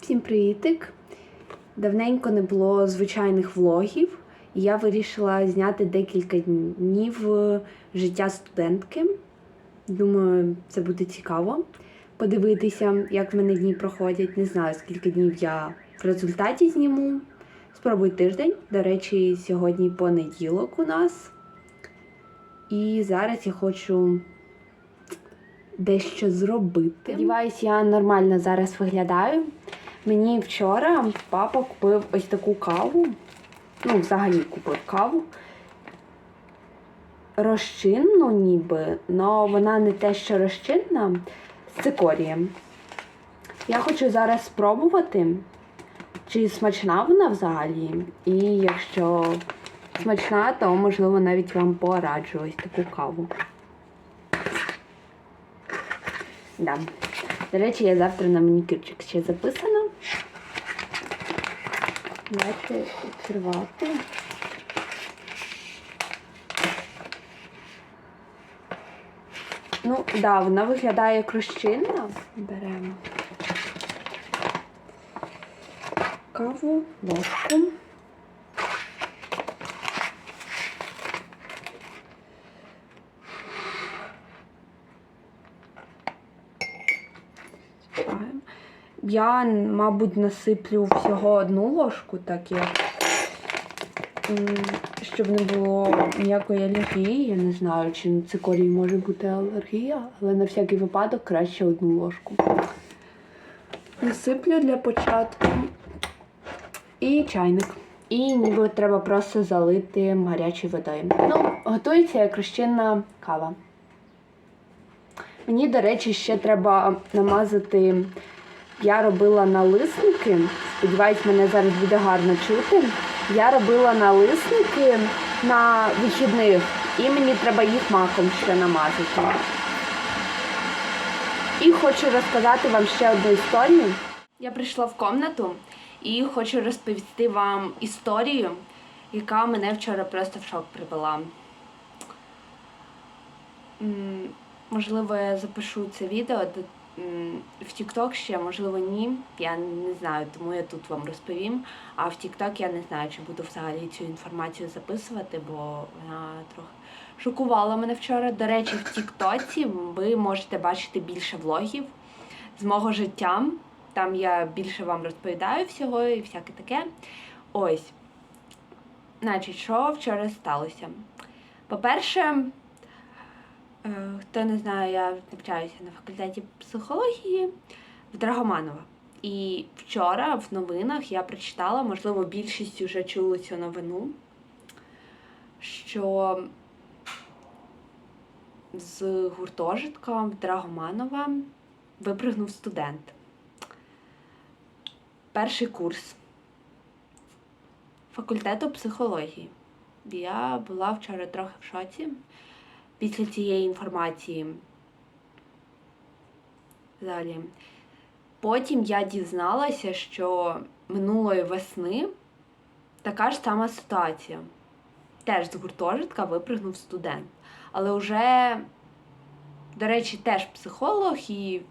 Всім привітик! Давненько не було звичайних влогів, і я вирішила зняти декілька днів е, життя студентки. Думаю, це буде цікаво подивитися, як в мене дні проходять. Не знаю, скільки днів я в результаті зніму. Спробуй тиждень. До речі, сьогодні понеділок у нас. І зараз я хочу дещо зробити. Сподіваюсь, я нормально зараз виглядаю. Мені вчора папа купив ось таку каву. Ну, взагалі купив каву. Розчинну ніби, але вона не те, що розчинна з цикорієм. Я хочу зараз спробувати, чи смачна вона взагалі. І якщо смачна, то можливо навіть вам пораджу ось таку каву. Да. До речі, я завтра на манікюрчик ще записана. Давайте відкривати. Ну, так, да, вона виглядає крущинна. Беремо каву, ложку. Я, мабуть, насиплю всього одну ложку, так як щоб не було ніякої алергії. Я не знаю, чи на цикорій може бути алергія, але на всякий випадок краще одну ложку. Насиплю для початку. І чайник. І ніби треба просто залити гарячою водою. Ну, готується як розчинна кава. Мені, до речі, ще треба намазати. Я робила налисники. Сподіваюсь, мене зараз буде гарно чути. Я робила налисники на вихідних, і мені треба їх маком ще намазати. І хочу розказати вам ще одну історію. Я прийшла в комнату і хочу розповісти вам історію, яка мене вчора просто в шок привела. Можливо, я запишу це відео в TikTok ще, можливо, ні. Я не знаю, тому я тут вам розповім. А в TikTok я не знаю, чи буду взагалі цю інформацію записувати, бо вона трохи шокувала мене вчора. До речі, в TikTok ви можете бачити більше влогів з мого життя. Там я більше вам розповідаю всього і всяке таке. Ось. Значить, що вчора сталося? По-перше, Хто не знає, я навчаюся на факультеті психології в Драгоманова. І вчора в новинах я прочитала, можливо, більшість вже чули цю новину, що з гуртожитка в Драгоманова випригнув студент. Перший курс факультету психології. Я була вчора трохи в шоці після цієї інформації. Далі. Потім я дізналася, що минулої весни така ж сама ситуація. Теж з гуртожитка випригнув студент. Але вже, до речі, теж психолог і.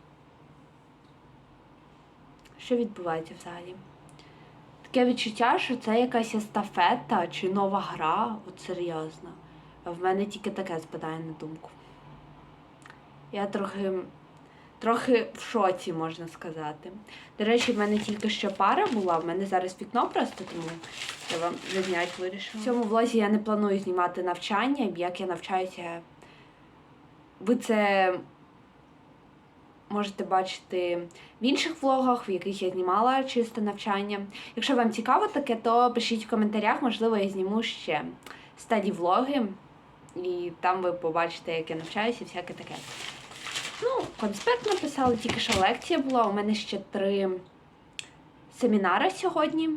Що відбувається взагалі? Таке відчуття, що це якась естафета чи нова гра, от серйозно. В мене тільки таке спадає на думку. Я трохи трохи в шоці, можна сказати. До речі, в мене тільки що пара була, в мене зараз вікно просто, тому я вам зазняти вирішила. В цьому влозі я не планую знімати навчання, як я навчаюся. Ви це можете бачити в інших влогах, в яких я знімала чисто навчання. Якщо вам цікаво таке, то пишіть в коментарях, можливо, я зніму ще стаді влоги. І там ви побачите, як я навчаюся, і всяке таке. Ну, конспект написали, тільки що лекція була. У мене ще три семінари сьогодні.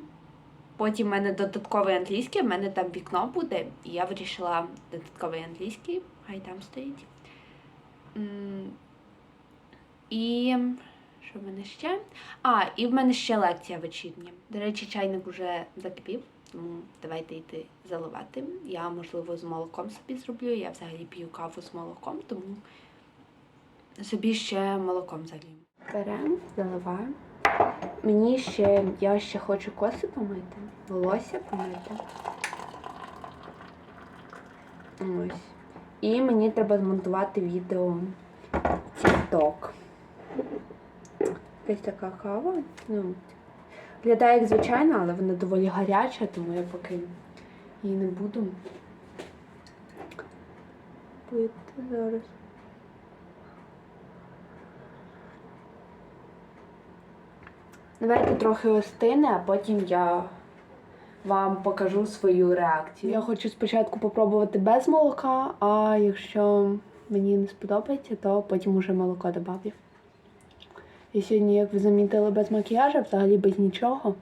Потім в мене додатковий англійський, в мене там вікно буде, і я вирішила додатковий англійський, хай там стоїть. І що в мене ще? А, і в мене ще лекція вечірня. До речі, чайник вже закипів. Давайте йти заливати. Я, можливо, з молоком собі зроблю. Я взагалі п'ю каву з молоком, тому собі ще молоком залію. Беремо, заливаємо. Мені ще, я ще хочу коси помити, волосся помити. Ось. І мені треба змонтувати відео TikTok. Якась така кава. Ну, виглядає як звичайна, але вона доволі гаряча, тому я поки її не буду пити зараз. Давайте трохи остине, а потім я вам покажу свою реакцію. Я хочу спочатку попробувати без молока, а якщо мені не сподобається, то потім уже молоко додавлю. Я сьогодні, як ви замітили, без макіяжу, взагалі без нічого.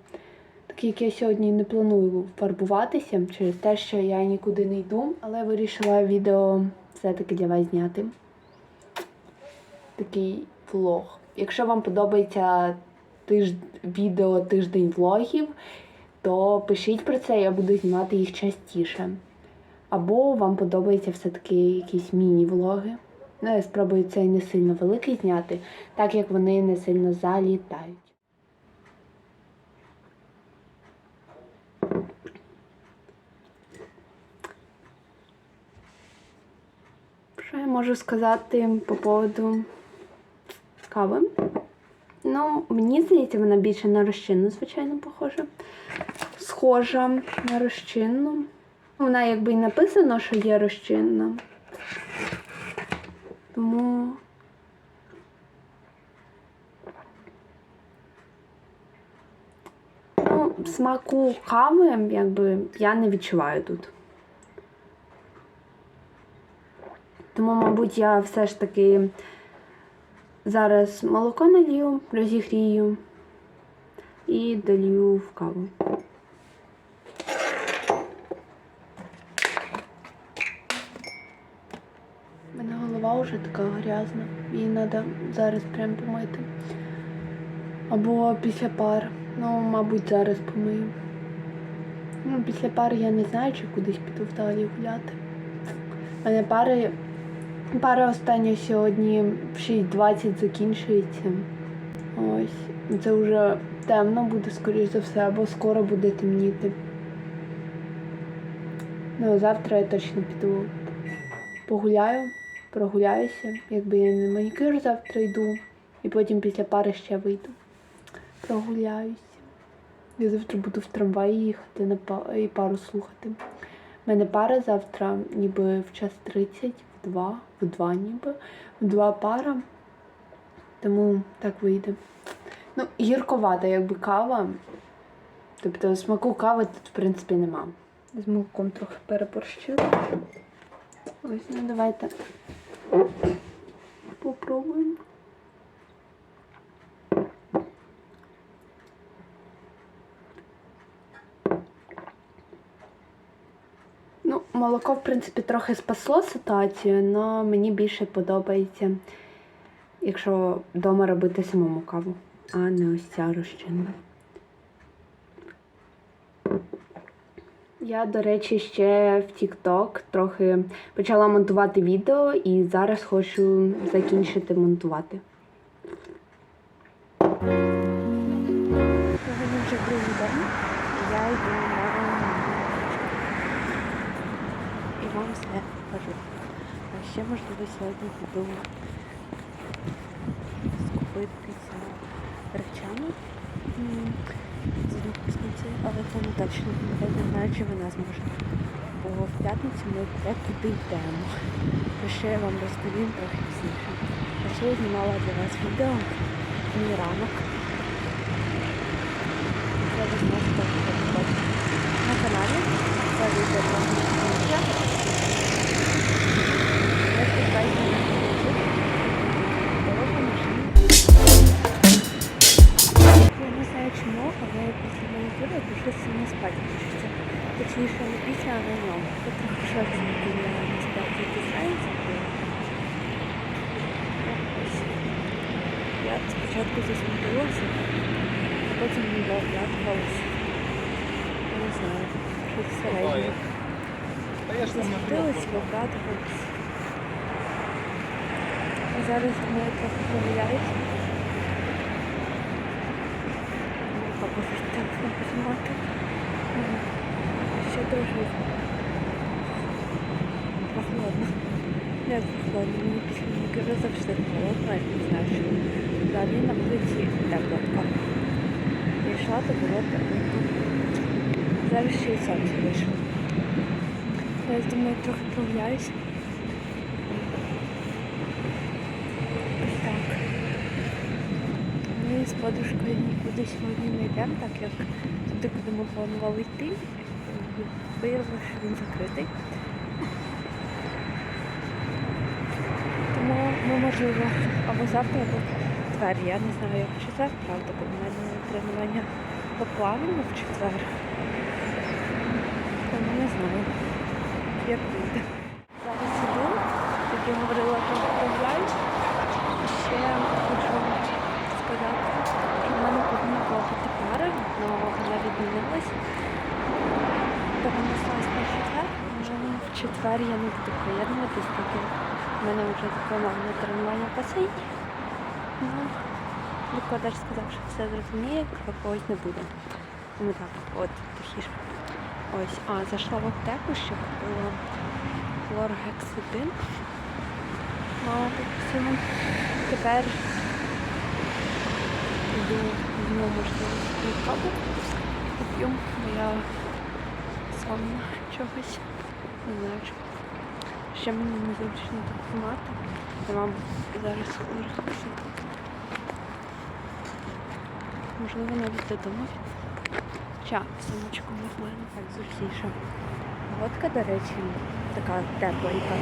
Так як я сьогодні не планую фарбуватися через те, що я нікуди не йду, але вирішила відео все-таки для вас зняти. Такий влог. Якщо вам подобається тиж... відео тиждень влогів, то пишіть про це, я буду знімати їх частіше. Або вам подобається все-таки якісь міні-влоги. Ну, я спробую цей не сильно великий зняти, так як вони не сильно залітають. Що я можу сказати по поводу кави? Ну, мені здається, вона більше на розчинну, звичайно, похожа. Схожа на розчинну. Вона якби і написано, що є розчинна. Тому. Ну, смаку кави, якби я не відчуваю тут. Тому, мабуть, я все ж таки зараз молоко налью, розігрію і долью в каву. У вже така грязна. Її треба зараз прям помити. Або після пар. Ну, мабуть, зараз помию. Ну, після пари я не знаю, чи кудись піду вдалі гуляти. У мене пари, пара остання сьогодні в 6.20 закінчується. Ось. Це вже темно буде, скоріш за все, або скоро буде темніти. Ну, завтра я точно піду погуляю, прогуляюся, якби я не манікюр завтра йду, і потім після пари ще вийду. Прогуляюся. Я завтра буду в трамваї їхати на па- і пару слухати. У мене пара завтра ніби в час 30, в 2, в 2 ніби, в 2 пара. Тому так вийде. Ну, гірковата, якби кава. Тобто смаку кави тут, в принципі, нема. З молоком трохи переборщила. Ось, ну давайте попробуємо. Ну, молоко, в принципі, трохи спасло ситуацію, але мені більше подобається, якщо вдома робити самому каву, а не ось ця розчинна. Я, до речі, ще в TikTok трохи почала монтувати відео і зараз хочу закінчити монтувати. Сьогодні вже другий день. Я йду на і вам все покажу. А ще можливо сьогодні піду скупитися речами але це не точно. Я не знаю, чи вона зможе. Бо в п'ятницю ми вже туди йдемо. Про що я вам розповім трохи пізніше. А що я знімала для вас відео мій ранок. Це ви зможете на каналі. Це вийде після манікюру дуже сильно спати хочеться. Точніше, не після, а на ньому. Я трохи в шоці біля насправді дизайнці. Я спочатку засмутилася, а потім не обрадувалася. Я не знаю, щось середнє. Засмутилась, обрадувалась. А зараз ми трохи прогуляюся. Можуть так знімати. Ще дуже прохладно. Не прохладно, мені після манікюру завжди холодно, я не знаю, що взагалі на тепло така. Я йшла, то було тепло. Зараз ще й сонце вийшло. Я думаю, трохи прогуляюсь. Ось так. Ми з подружкою нікуди сьогодні не йдемо, так як туди, куди ми планували йти, виявилося, що він закритий. Тому ми, можливо, або завтра, або четвер. Я не знаю, як четвер, правда, бо в мене тренування по плаванню в четвер. Тому не знаю, як буде. Зараз іду, як я говорила, що прогуляюсь. Ще хочу сказати, що в мене повинна була бути пара, вона відмінилась. Перенеслась на четвер. Може, в четвер я не буду приєднуватись, як в мене вже заплановане тренування басейні. Ну, викладач сказав, що все зрозуміє, а не буде. Ну так, от тихіше. Ось, а зайшла в аптеку, ще купила хлоргексидин. Мама попросила. Тепер йду візьму, можливо, каву. Поп'ю, бо я сонна чогось. Не знаю чого. Ще мені незручно так знімати. Я вам зараз хлоргексидин. Можливо, навіть додому. Ча, сумочку нормально, так зручніше. Водка, до речі, така тепленька.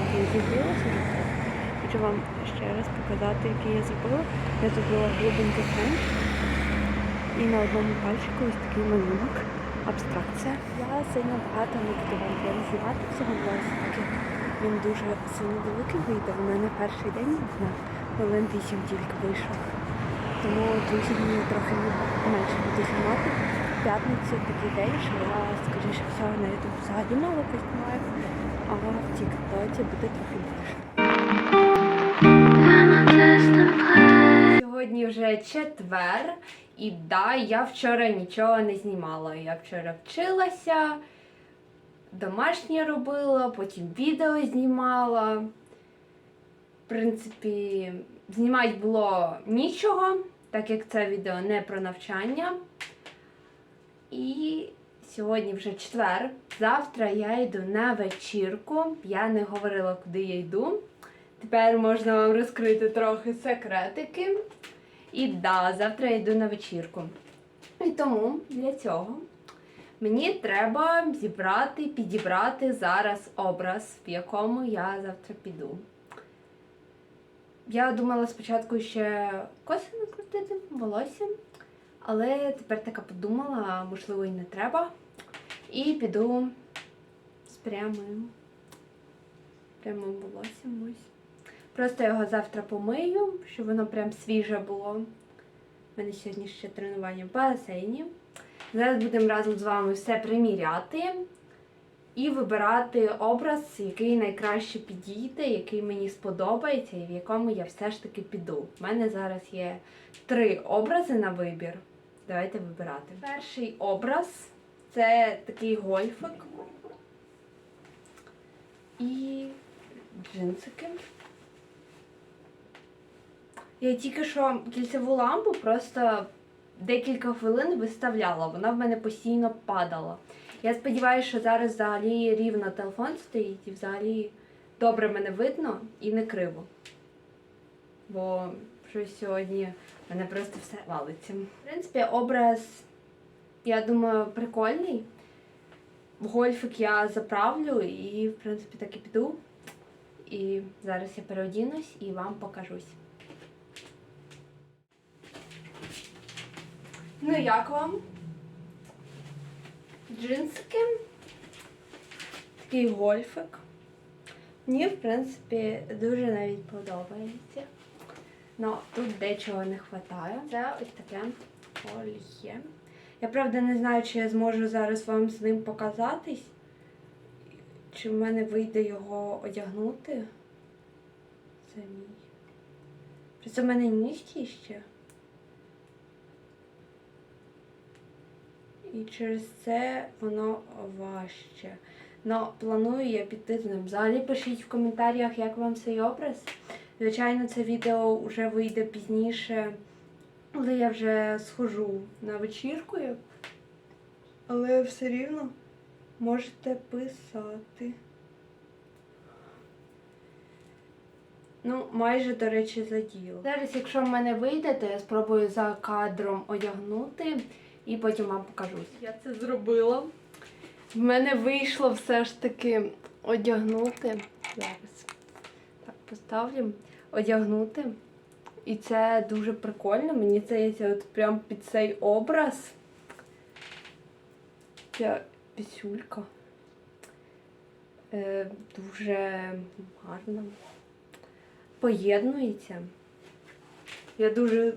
Хочу вам ще раз показати, який я зробила. Я зробила глибинкий френч. І на одному пальчику ось такий малюнок. Абстракція. Я сильно багато не буду вам власне, так як він дуже сильно великий вийде. У мене перший день на хвилин 8 тільки вийшов. Тому друзі мені трохи менше буду знімати. П'ятницю такий день, що я, скоріше всього, на YouTube взагалі мало познімаю, а в Тіктоці буде трохи більше. Сьогодні вже четвер, і да, я вчора нічого не знімала. Я вчора вчилася, домашнє робила, потім відео знімала. В принципі, знімати було нічого, так як це відео не про навчання. І сьогодні вже четвер. Завтра я йду на вечірку. Я не говорила, куди я йду. Тепер можна вам розкрити трохи секретики. І да, завтра я йду на вечірку. І тому для цього мені треба зібрати, підібрати зараз образ, в якому я завтра піду. Я думала спочатку ще коси накрутити, волосся, але тепер така подумала, можливо, і не треба. І піду з прямим, прямим волоссям ось. Просто його завтра помию, щоб воно прям свіже було. У мене сьогодні ще тренування в басейні. Зараз будемо разом з вами все приміряти і вибирати образ, який найкраще підійде, який мені сподобається і в якому я все ж таки піду. У мене зараз є три образи на вибір. Давайте вибирати. Перший образ це такий гольфик і джинсики. Я тільки що кільцеву лампу просто декілька хвилин виставляла, вона в мене постійно падала. Я сподіваюся, що зараз взагалі рівно телефон стоїть і взагалі добре мене видно і не криво. Бо щось сьогодні в мене просто все валиться. В принципі, образ, я думаю, прикольний. В гольфик я заправлю і, в принципі, так і піду. І зараз я переодінусь і вам покажусь. Ну, як вам? Джинсики. Такий гольфик. Мені, в принципі, дуже навіть подобається. Ну, тут дечого не вистачає. Це ось таке оліє. Я правда не знаю, чи я зможу зараз вам з ним показатись. Чи в мене вийде його одягнути. Це мій. Просто в мене нігті ще. І через це воно важче. Ну, планую я піти з ним. Взагалі пишіть в коментарях, як вам цей образ. Звичайно, це відео вже вийде пізніше, коли я вже схожу на вечірку. Але все рівно можете писати. Ну, майже, до речі, заділо. Зараз, якщо в мене вийде, то я спробую за кадром одягнути і потім вам покажу. Я це зробила. В мене вийшло все ж таки одягнути. Зараз. Так, поставлю. Одягнути. І це дуже прикольно. Мені здається, от прям під цей образ. Ця пісюлька. Е, дуже гарна. Поєднується. Я дуже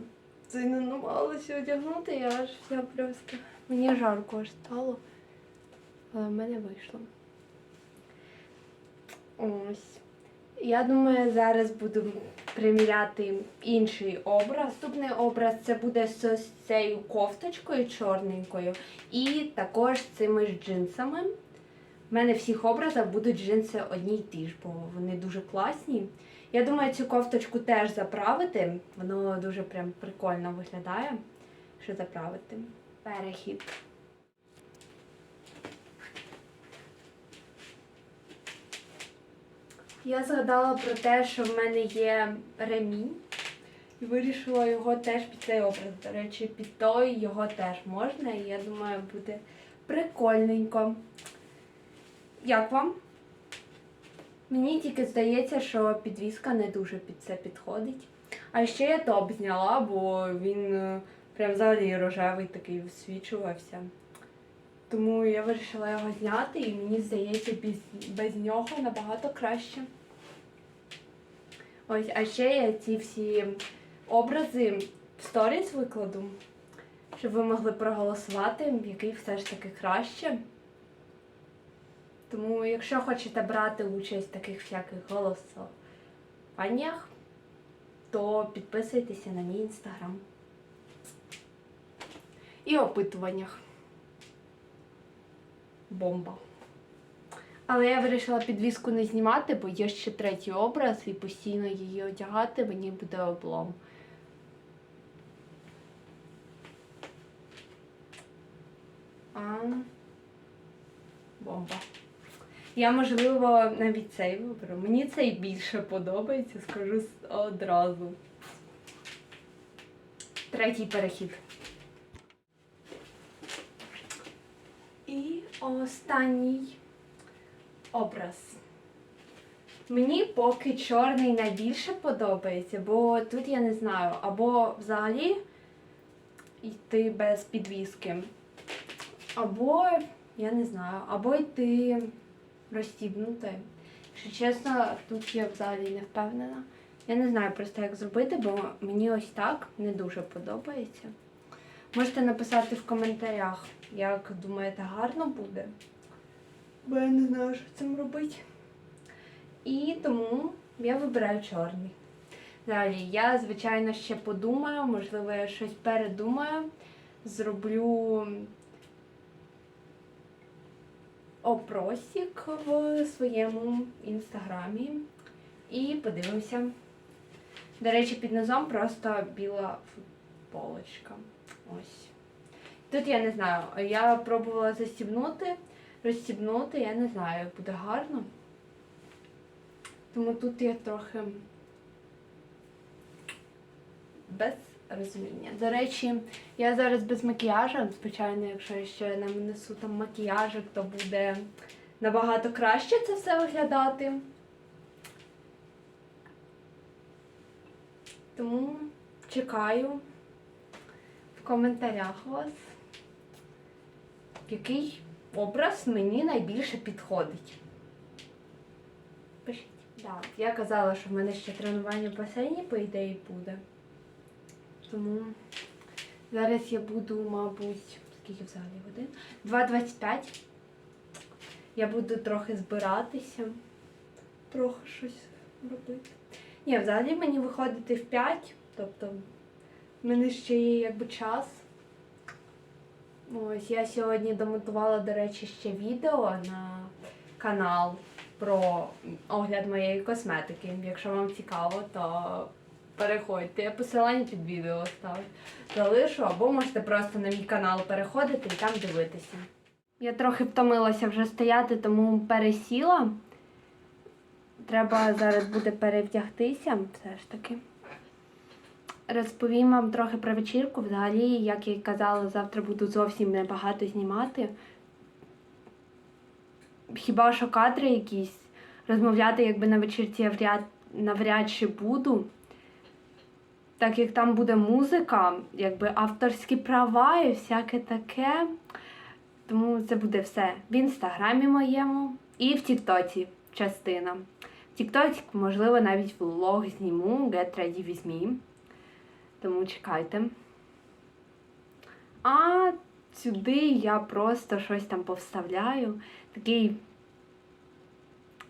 сильно намагалася одягнути, я аж вся просто. Мені жарко аж стало. Але в мене вийшло. Ось. Я думаю, зараз буду приміряти інший образ. Наступний образ це буде з цією кофточкою чорненькою і також з цими ж джинсами. У мене всіх образах будуть джинси одні й ті ж, бо вони дуже класні. Я думаю, цю кофточку теж заправити. Воно дуже прям прикольно виглядає, що заправити. Перехід. Я згадала про те, що в мене є ремінь. І вирішила його теж під цей образ. До речі, під той його теж можна, і я думаю, буде прикольненько. Як вам? Мені тільки здається, що підвіска не дуже під це підходить. А ще я топ зняла, бо він е, прям взагалі рожевий такий висвічувався. Тому я вирішила його зняти і мені здається, без, без нього набагато краще. Ось, а ще я ці всі образи в сторіс викладу, щоб ви могли проголосувати, який все ж таки краще. Тому, якщо хочете брати участь в таких всяких голосуваннях, то підписуйтеся на мій інстаграм. І опитуваннях. Бомба. Але я вирішила підвіску не знімати, бо є ще третій образ, і постійно її одягати мені буде облом. А... Бомба. Я, можливо, навіть цей виберу. Мені цей більше подобається, скажу одразу. Третій перехід. І останній образ. Мені поки чорний найбільше подобається, бо тут я не знаю, або взагалі йти без підвіски, або, я не знаю, або йти розстібнути. Якщо чесно, тут я взагалі не впевнена. Я не знаю просто, як зробити, бо мені ось так не дуже подобається. Можете написати в коментарях, як думаєте, гарно буде. Бо я не знаю, що цим робити. І тому я вибираю чорний. Далі, я, звичайно, ще подумаю, можливо, я щось передумаю. Зроблю опросик в своєму інстаграмі і подивимося. До речі, під низом просто біла футболочка. Ось. Тут я не знаю, я пробувала застібнути, розстібнути, я не знаю, як буде гарно. Тому тут я трохи без розуміння. До речі, я зараз без макіяжу. Звичайно, якщо я ще нанесу там макіяжик, то буде набагато краще це все виглядати. Тому чекаю в коментарях вас, який образ мені найбільше підходить. Пишіть. Да, я казала, що в мене ще тренування в басейні, по ідеї, буде. Тому зараз я буду, мабуть, скільки взагалі годин? 2.25. Я буду трохи збиратися, трохи щось робити. Ні, взагалі мені виходити в 5, тобто в мене ще є якби час. Ось я сьогодні домонтувала, до речі, ще відео на канал про огляд моєї косметики. Якщо вам цікаво, то переходьте. Я посилання під відео ставлю. Залишу, або можете просто на мій канал переходити і там дивитися. Я трохи втомилася вже стояти, тому пересіла. Треба зараз буде перевдягтися, все ж таки. Розповім вам трохи про вечірку. Взагалі, як я й казала, завтра буду зовсім небагато знімати. Хіба що кадри якісь. Розмовляти якби на вечірці я вряд, навряд чи буду. Так як там буде музика, якби авторські права і всяке таке. Тому це буде все в інстаграмі моєму і в Тіктоці частина. В Тіктоці, можливо, навіть влог зніму Get Ready With Me. Тому чекайте. А сюди я просто щось там повставляю. Такий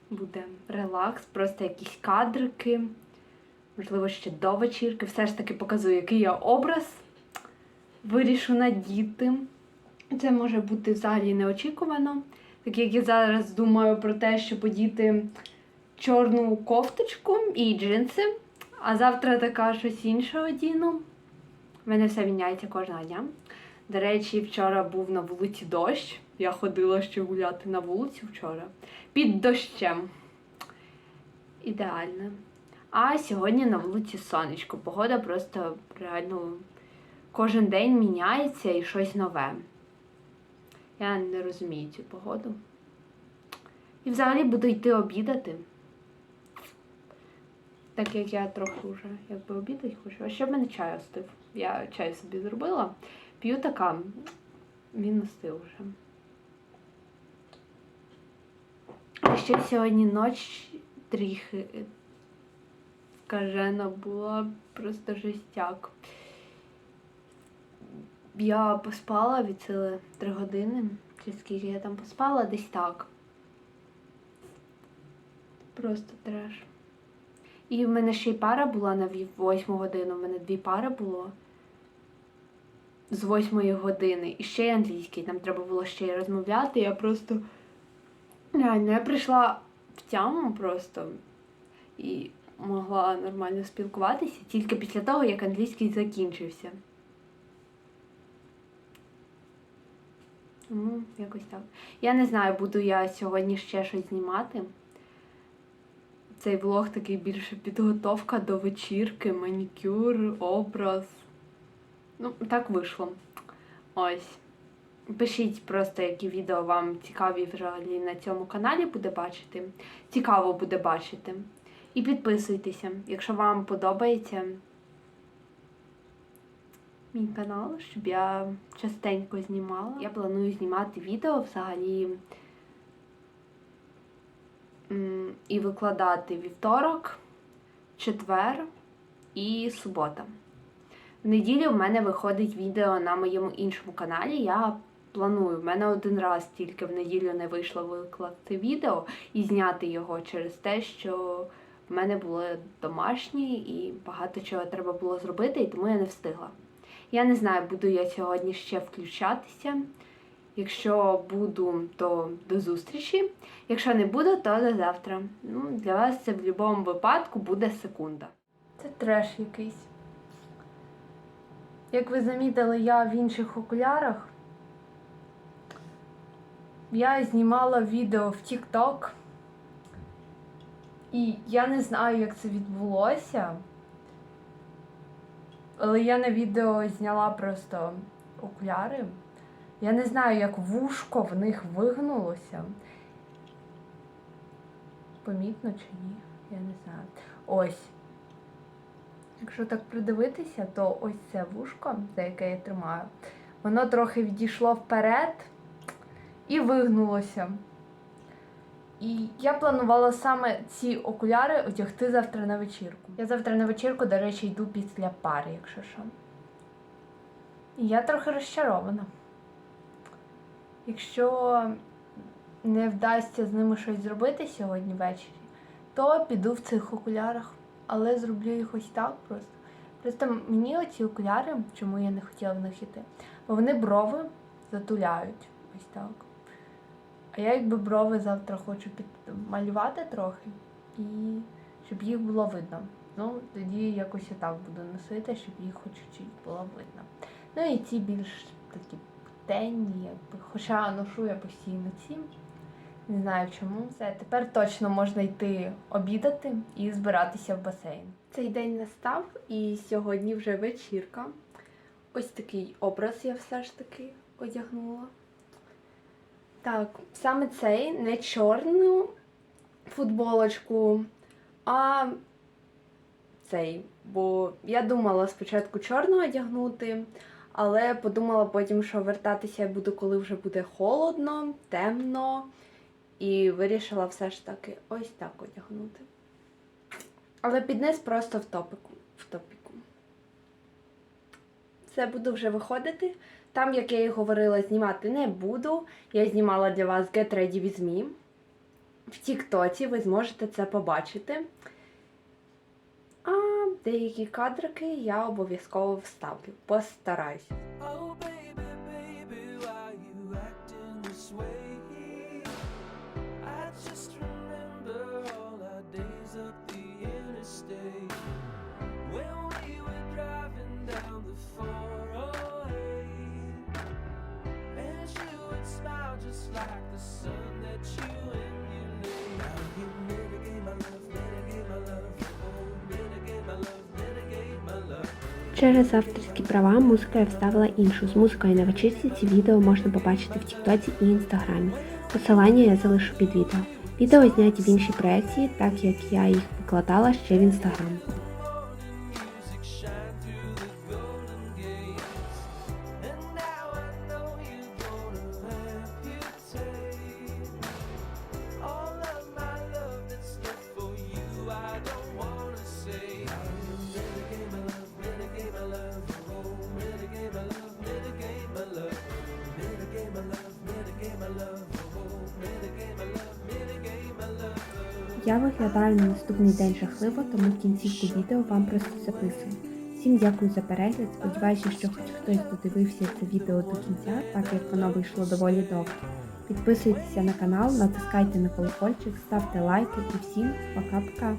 буде релакс, просто якісь кадрики. Можливо, ще до вечірки. Все ж таки показую, який я образ вирішу надіти. Це може бути взагалі неочікувано. Так як я зараз думаю про те, щоб подіти чорну кофточку і джинси, а завтра така щось інше одіну. У мене все міняється кожного дня. До речі, вчора був на вулиці дощ. Я ходила ще гуляти на вулицю вчора під дощем. Ідеально. А сьогодні на вулиці сонечко. Погода просто реально кожен день міняється і щось нове. Я не розумію цю погоду. І взагалі буду йти обідати. Так як я трохи вже якби обідати хочу. А ще в мене чай остив. Я чай собі зробила. П'ю така, він остив вже. Ще сьогодні ніч трохи скажена була просто жестяк. Я поспала від сили 3 години. Чи скільки я там поспала, десь так. Просто треш. І в мене ще й пара була на 8 годину. У мене дві пари було з 8 години. І ще й англійський. Там треба було ще й розмовляти. Я просто реально я прийшла в тяму просто і могла нормально спілкуватися тільки після того, як англійський закінчився. Тому якось так. Я не знаю, буду я сьогодні ще щось знімати. Цей влог такий більше підготовка до вечірки, манікюр, образ. Ну, так вийшло. Ось. Пишіть просто, які відео вам цікаві взагалі на цьому каналі буде бачити. Цікаво буде бачити. І підписуйтеся, якщо вам подобається мій канал, щоб я частенько знімала. Я планую знімати відео взагалі і викладати вівторок, четвер і субота. В неділю в мене виходить відео на моєму іншому каналі. Я планую. В мене один раз тільки в неділю не вийшло викласти відео і зняти його через те, що в мене були домашні і багато чого треба було зробити, і тому я не встигла. Я не знаю, буду я сьогодні ще включатися. Якщо буду, то до зустрічі. Якщо не буду, то до завтра. Ну, для вас це в будь-якому випадку буде секунда. Це треш якийсь. Як ви замітили, я в інших окулярах. Я знімала відео в TikTok. І я не знаю, як це відбулося. Але я на відео зняла просто окуляри. Я не знаю, як вушко в них вигнулося. Помітно чи ні? Я не знаю. Ось. Якщо так придивитися, то ось це вушко, за яке я тримаю, воно трохи відійшло вперед і вигнулося. І я планувала саме ці окуляри одягти завтра на вечірку. Я завтра на вечірку, до речі, йду після пари, якщо що. І я трохи розчарована. Якщо не вдасться з ними щось зробити сьогодні ввечері, то піду в цих окулярах. Але зроблю їх ось так просто. Просто мені оці окуляри, чому я не хотіла в них йти, бо вони брови затуляють. Ось так. А я якби брови завтра хочу підмалювати трохи і щоб їх було видно. Ну, тоді якось отак буду носити, щоб їх хоч чуть було видно. Ну і ці більш такі темні, якби. Хоча ношу я постійно ці. Не знаю чому. Все, тепер точно можна йти обідати і збиратися в басейн. Цей день настав, і сьогодні вже вечірка. Ось такий образ я все ж таки одягнула. Так, саме цей не чорну футболочку, а цей. Бо я думала спочатку чорну одягнути, але подумала потім, що вертатися я буду, коли вже буде холодно, темно. І вирішила все ж таки ось так одягнути. Але під низ просто в топику. В топіку. Все, буду вже виходити. Там, як я і говорила, знімати не буду. Я знімала для вас Get Ready With Me. В Тіктоці ви зможете це побачити. А деякі кадрики я обов'язково вставлю. Постараюсь. Oh baby, baby, why you acting this way? Через авторські права музика я вставила іншу. З музикою на вечірці ці відео можна побачити в Тіктоці і Інстаграмі. Посилання я залишу під відео. Відео зняті в іншій проекції, так як я їх викладала ще в інстаграм. Наступний день жахливо, тому в кінцівку відео вам просто записую. Всім дякую за перегляд. Сподіваюся, що хоч хтось додивився це відео до кінця, так як воно вийшло доволі довго. Підписуйтеся на канал, натискайте на колокольчик, ставте лайки і всім пока-пока.